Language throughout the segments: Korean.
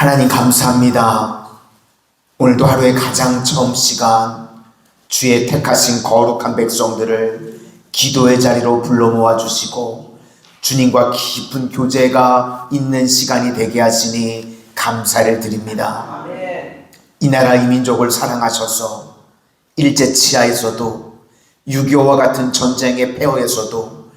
하나님 감사합니다. 오늘도 하루의 가장 처음 시간 주의 택하신 거룩한 백성들을 기도의 자리로 불러 모아 주시고 주님과 깊은 교제가 있는 시간이 되게 하시니 감사를 드립니다. 이 나라 이 민족을 사랑하셔서 일제 치하에서도 6.25와 같은 전쟁의 폐허에서도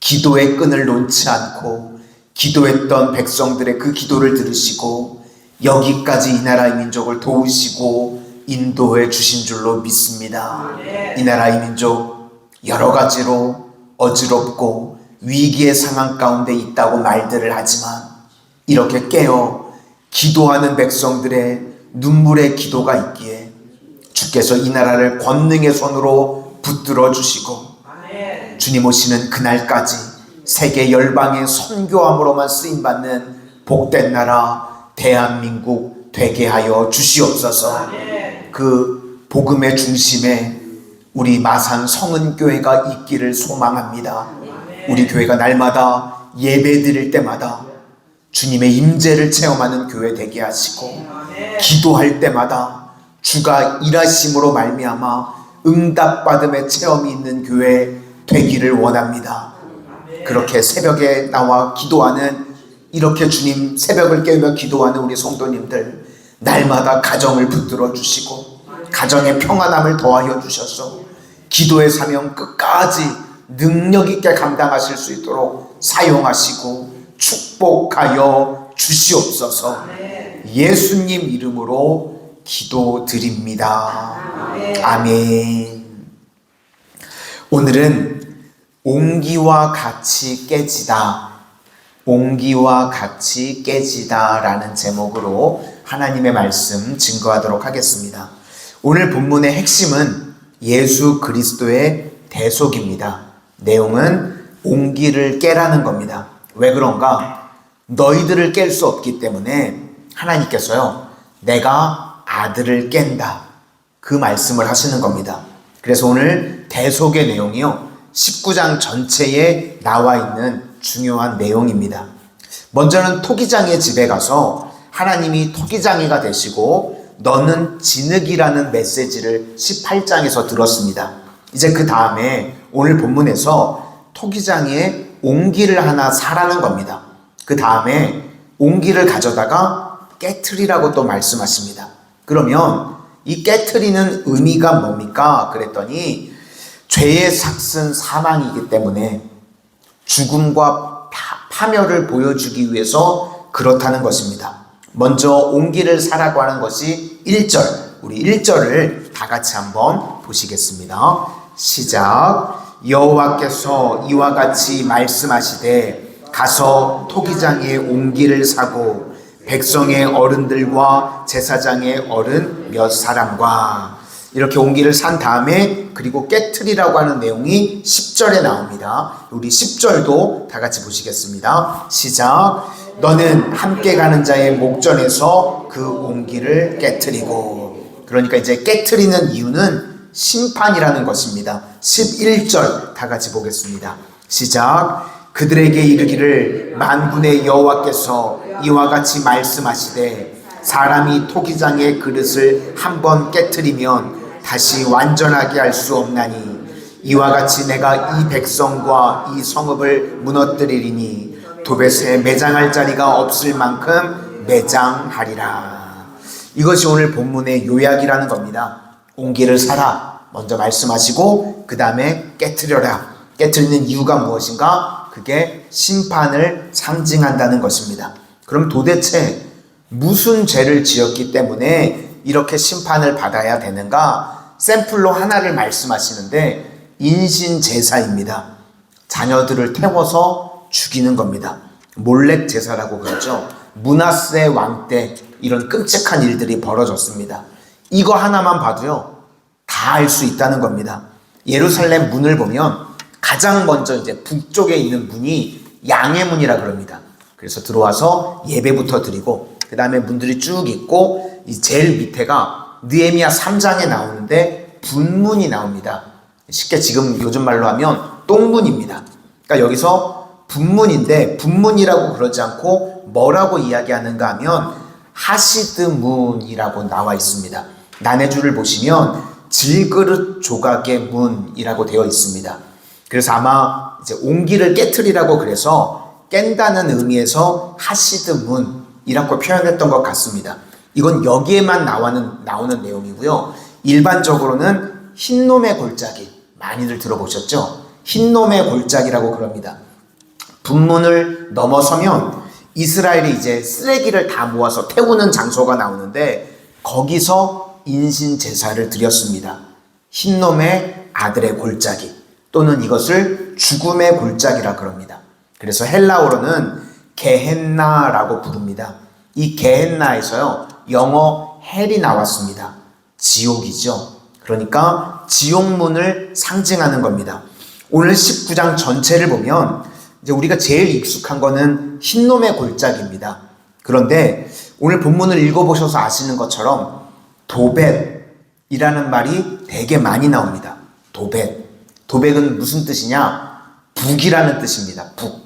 기도의 끈을 놓지 않고 기도했던 백성들의 그 기도를 들으시고 여기까지 이 나라 이 민족을 도우시고 인도해 주신 줄로 믿습니다. 이 나라 이 민족 여러 가지로 어지럽고 위기의 상황 가운데 있다고 말들을 하지만 이렇게 깨어 기도하는 백성들의 눈물의 기도가 있기에 주께서 이 나라를 권능의 손으로 붙들어 주시고 주님 오시는 그날까지 세계 열방의 선교함으로만 쓰임 받는 복된 나라 대한민국 되게 하여 주시옵소서. 그 복음의 중심에 우리 마산 성은교회가 있기를 소망합니다. 우리 교회가 날마다 예배 드릴 때마다 주님의 임재를 체험하는 교회 되게 하시고 기도할 때마다 주가 일하심으로 말미암아 응답받음의 체험이 있는 교회 되기를 원합니다. 그렇게 새벽에 나와 기도하는 이렇게 주님 새벽을 깨우며 기도하는 우리 성도님들 날마다 가정을 붙들어 주시고 가정의 평안함을 더하여 주셔서 기도의 사명 끝까지 능력 있게 감당하실 수 있도록 사용하시고 축복하여 주시옵소서. 예수님 이름으로 기도드립니다. 아멘. 오늘은 옹기와 같이 깨지다. 옹기와 같이 깨지다라는 제목으로 하나님의 말씀 증거하도록 하겠습니다. 오늘 본문의 핵심은 예수 그리스도의 대속입니다. 내용은 옹기를 깨라는 겁니다. 왜 그런가? 너희들을 깰 수 없기 때문에 하나님께서요, 내가 아들을 깬다. 그 말씀을 하시는 겁니다. 그래서 오늘 대속의 내용이요, 19장 전체에 나와 있는 중요한 내용입니다. 먼저는 토기장의 집에 가서 하나님이 토기장이가 되시고 너는 진흙이라는 메시지를 18장에서 들었습니다. 이제 그 다음에 오늘 본문에서 토기장에 옹기를 하나 사라는 겁니다. 그 다음에 옹기를 가져다가 깨트리라고 또 말씀하십니다. 그러면 이 깨트리는 의미가 뭡니까? 그랬더니 죄의 삭슨 사망이기 때문에 죽음과 파, 멸을 보여주기 위해서 그렇다는 것입니다. 먼저 옹기를 사라고 하는 것이 1절, 우리 1절을 다 같이 한번 보시겠습니다. 시작. 여호와께서 이와 같이 말씀하시되 가서 토기장에 옹기를 사고 백성의 어른들과 제사장의 어른 몇 사람과 이렇게 옹기를 산 다음에 그리고 깨트리라고 하는 내용이 10절에 나옵니다. 우리 10절도 다 같이 보시겠습니다. 시작. 너는 함께 가는 자의 목전에서 그 옹기를 깨트리고 그러니까 이제 깨트리는 이유는 심판이라는 것입니다. 11절 다 같이 보겠습니다. 시작. 그들에게 이르기를 만군의 여호와께서 이와 같이 말씀하시되 사람이 토기장의 그릇을 한 번 깨뜨리면 다시 완전하게 할 수 없나니 이와 같이 내가 이 백성과 이 성읍을 무너뜨리리니 도벳에 매장할 자리가 없을 만큼 매장하리라. 이것이 오늘 본문의 요약이라는 겁니다. 옹기를 사라 먼저 말씀하시고 그 다음에 깨뜨려라. 깨뜨리는 이유가 무엇인가? 그게 심판을 상징한다는 것입니다. 그럼 도대체 무슨 죄를 지었기 때문에 이렇게 심판을 받아야 되는가? 샘플로 하나를 말씀하시는데 인신 제사입니다. 자녀들을 태워서 죽이는 겁니다. 몰렉 제사라고 그러죠. 문하세 왕 때 이런 끔찍한 일들이 벌어졌습니다. 이거 하나만 봐도요. 다 알 수 있다는 겁니다. 예루살렘 문을 보면 가장 먼저 이제 북쪽에 있는 문이 양의 문이라 그럽니다. 그래서 들어와서 예배부터 드리고 그 다음에 문들이 쭉 있고 이 제일 밑에가 느에미야 3장에 나오는데 분문이 나옵니다. 쉽게 지금 요즘 말로 하면 똥문입니다. 그러니까 여기서 분문인데 분문이라고 그러지 않고 뭐라고 이야기하는가 하면 하시드문이라고 나와 있습니다. 난해주를 보시면 질그릇 조각의 문이라고 되어 있습니다. 그래서 아마 이제 옹기를 깨트리라고 그래서 깬다는 의미에서 하시드 문 이라고 표현했던 것 같습니다. 이건 여기에만 나오는, 나오는 내용이고요. 일반적으로는 흰놈의 골짜기 많이들 들어보셨죠? 흰놈의 골짜기라고 그럽니다. 분문을 넘어서면 이스라엘이 이제 쓰레기를 다 모아서 태우는 장소가 나오는데 거기서 인신 제사를 드렸습니다. 흰놈의 아들의 골짜기 또는 이것을 죽음의 골짜기라 그럽니다. 그래서 헬라어로는 게헨나라고 부릅니다. 이 게헨나에서요 영어 헬이 나왔습니다. 지옥이죠. 그러니까 지옥문을 상징하는 겁니다. 오늘 19장 전체를 보면 이제 우리가 제일 익숙한 거는 흰놈의 골짜기입니다. 그런데 오늘 본문을 읽어보셔서 아시는 것처럼 도벳이라는 말이 되게 많이 나옵니다. 도벳. 도백은 무슨 뜻이냐? 북이라는 뜻입니다. 북.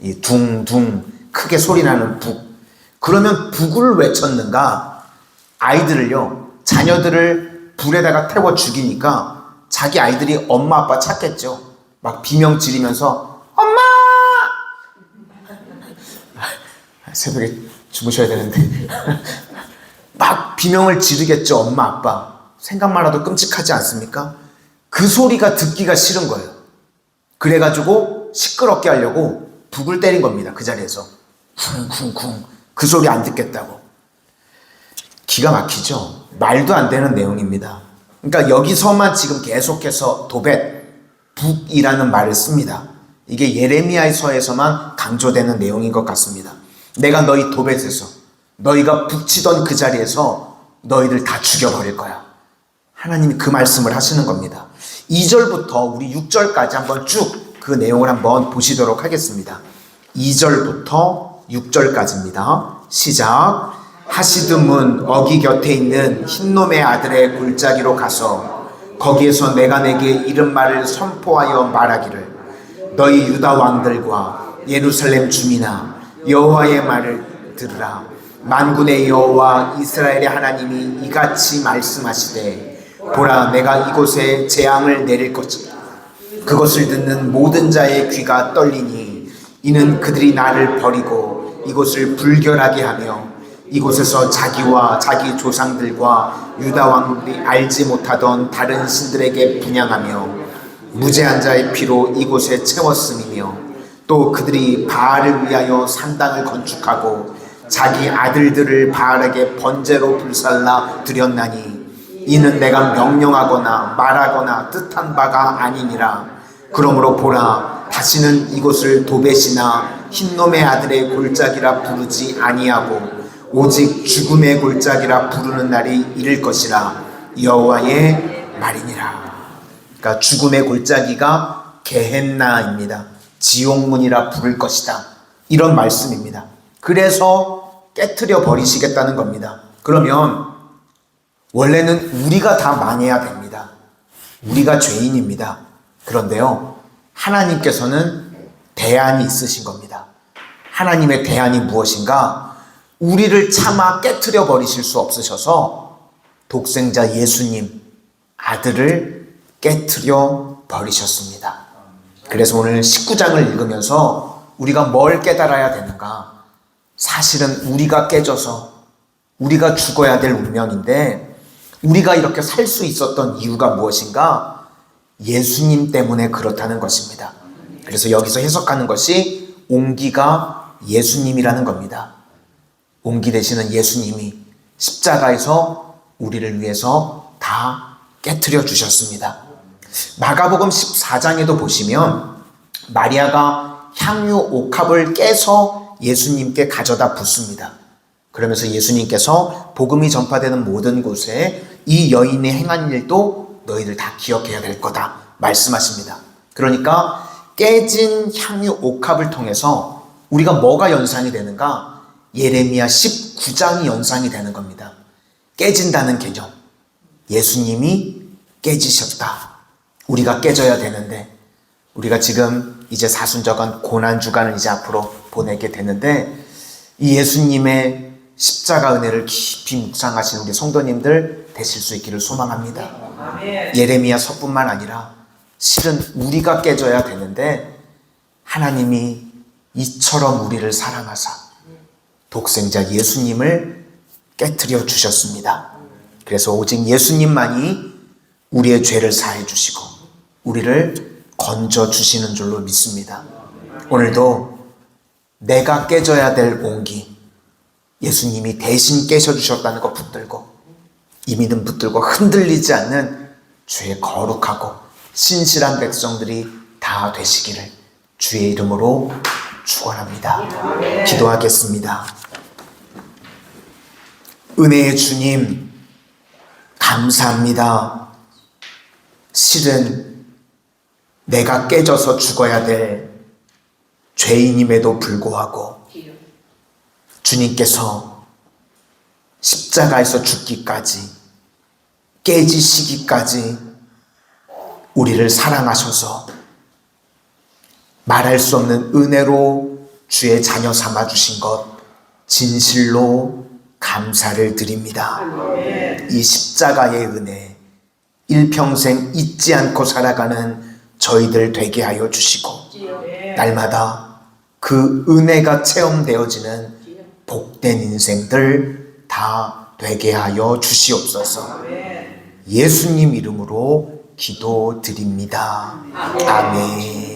이 둥둥 크게 소리 나는 북. 그러면 북을 외쳤는가? 아이들을요, 자녀들을 불에다가 태워 죽이니까 자기 아이들이 엄마 아빠 찾겠죠. 막 비명 지르면서 엄마! 새벽에 주무셔야 되는데 막 비명을 지르겠죠. 엄마 아빠. 생각만 해도 끔찍하지 않습니까? 그 소리가 듣기가 싫은 거예요. 그래가지고 시끄럽게 하려고 북을 때린 겁니다. 그 자리에서. 쿵쿵쿵. 그 소리 안 듣겠다고. 기가 막히죠? 말도 안 되는 내용입니다. 그러니까 여기서만 지금 계속해서 도벳, 북이라는 말을 씁니다. 이게 예레미야서에서만 강조되는 내용인 것 같습니다. 내가 너희 도벳에서 너희가 북치던 그 자리에서 너희들 다 죽여버릴 거야. 하나님이 그 말씀을 하시는 겁니다. 2절부터 우리 6절까지 한번 쭉 그 내용을 한번 보시도록 하겠습니다. 2절부터 6절까지입니다. 시작. 하시드문 어기 곁에 있는 흰놈의 아들의 골짜기로 가서 거기에서 내가 내게 이른 말을 선포하여 말하기를 너희 유다 왕들과 예루살렘 주민아 여호와의 말을 들으라 만군의 여호와 이스라엘의 하나님이 이같이 말씀하시되 보라 내가 이곳에 재앙을 내릴 것이다 그것을 듣는 모든 자의 귀가 떨리니 이는 그들이 나를 버리고 이곳을 불결하게 하며 이곳에서 자기와 자기 조상들과 유다 왕들이 알지 못하던 다른 신들에게 분양하며 무죄한 자의 피로 이곳에 채웠음이며 또 그들이 바알을 위하여 산당을 건축하고 자기 아들들을 바알에게 번제로 불살라 드렸나니 이는 내가 명령하거나 말하거나 뜻한 바가 아니니라. 그러므로 보라 다시는 이곳을 도벳이나 흰놈의 아들의 골짜기라 부르지 아니하고 오직 죽음의 골짜기라 부르는 날이 이를 것이라 여호와의 말이니라. 그러니까 죽음의 골짜기가 게헨나입니다. 지옥문이라 부를 것이다. 이런 말씀입니다. 그래서 깨트려 버리시겠다는 겁니다. 그러면 원래는 우리가 다 망해야 됩니다. 우리가 죄인입니다. 그런데요, 하나님께서는 대안이 있으신 겁니다. 하나님의 대안이 무엇인가? 우리를 차마 깨트려 버리실 수 없으셔서 독생자 예수님 아들을 깨트려 버리셨습니다. 그래서 오늘 19장을 읽으면서 우리가 뭘 깨달아야 되는가? 사실은 우리가 깨져서 우리가 죽어야 될 운명인데 우리가 이렇게 살 수 있었던 이유가 무엇인가? 예수님 때문에 그렇다는 것입니다. 그래서 여기서 해석하는 것이 옹기가 예수님이라는 겁니다. 옹기 되시는 예수님이 십자가에서 우리를 위해서 다 깨뜨려 주셨습니다. 마가복음 14장에도 보시면 마리아가 향유 옥합을 깨서 예수님께 가져다 붓습니다. 그러면서 예수님께서 복음이 전파되는 모든 곳에 이 여인이 행한 일도 너희들 다 기억해야 될 거다 말씀하십니다. 그러니까 깨진 향유 옥합을 통해서 우리가 뭐가 연상이 되는가? 예레미야 19장이 연상이 되는 겁니다. 깨진다는 개념. 예수님이 깨지셨다. 우리가 깨져야 되는데 우리가 지금 이제 사순절간 고난 주간을 이제 앞으로 보내게 되는데 이 예수님의 십자가 은혜를 깊이 묵상하시는 우리 성도님들 되실 수 있기를 소망합니다. 아멘. 예레미야 서뿐만 아니라 실은 우리가 깨져야 되는데 하나님이 이처럼 우리를 사랑하사 독생자 예수님을 깨뜨려 주셨습니다. 그래서 오직 예수님만이 우리의 죄를 사해 주시고 우리를 건져 주시는 줄로 믿습니다. 오늘도 내가 깨져야 될 온기 예수님이 대신 깨셔 주셨다는 거 붙들고 이 믿음 붙들고 흔들리지 않는 주의 거룩하고 신실한 백성들이 다 되시기를 주의 이름으로 축원합니다. 기도하겠습니다. 은혜의 주님 감사합니다. 실은 내가 깨져서 죽어야 될 죄인임에도 불구하고 주님께서 십자가에서 죽기까지 깨지시기까지 우리를 사랑하셔서 말할 수 없는 은혜로 주의 자녀 삼아 주신 것 진실로 감사를 드립니다. 이 십자가의 은혜 일평생 잊지 않고 살아가는 저희들 되게 하여 주시고 날마다 그 은혜가 체험되어지는 복된 인생들 다 되게 하여 주시옵소서. 예수님 이름으로 기도드립니다. 아멘.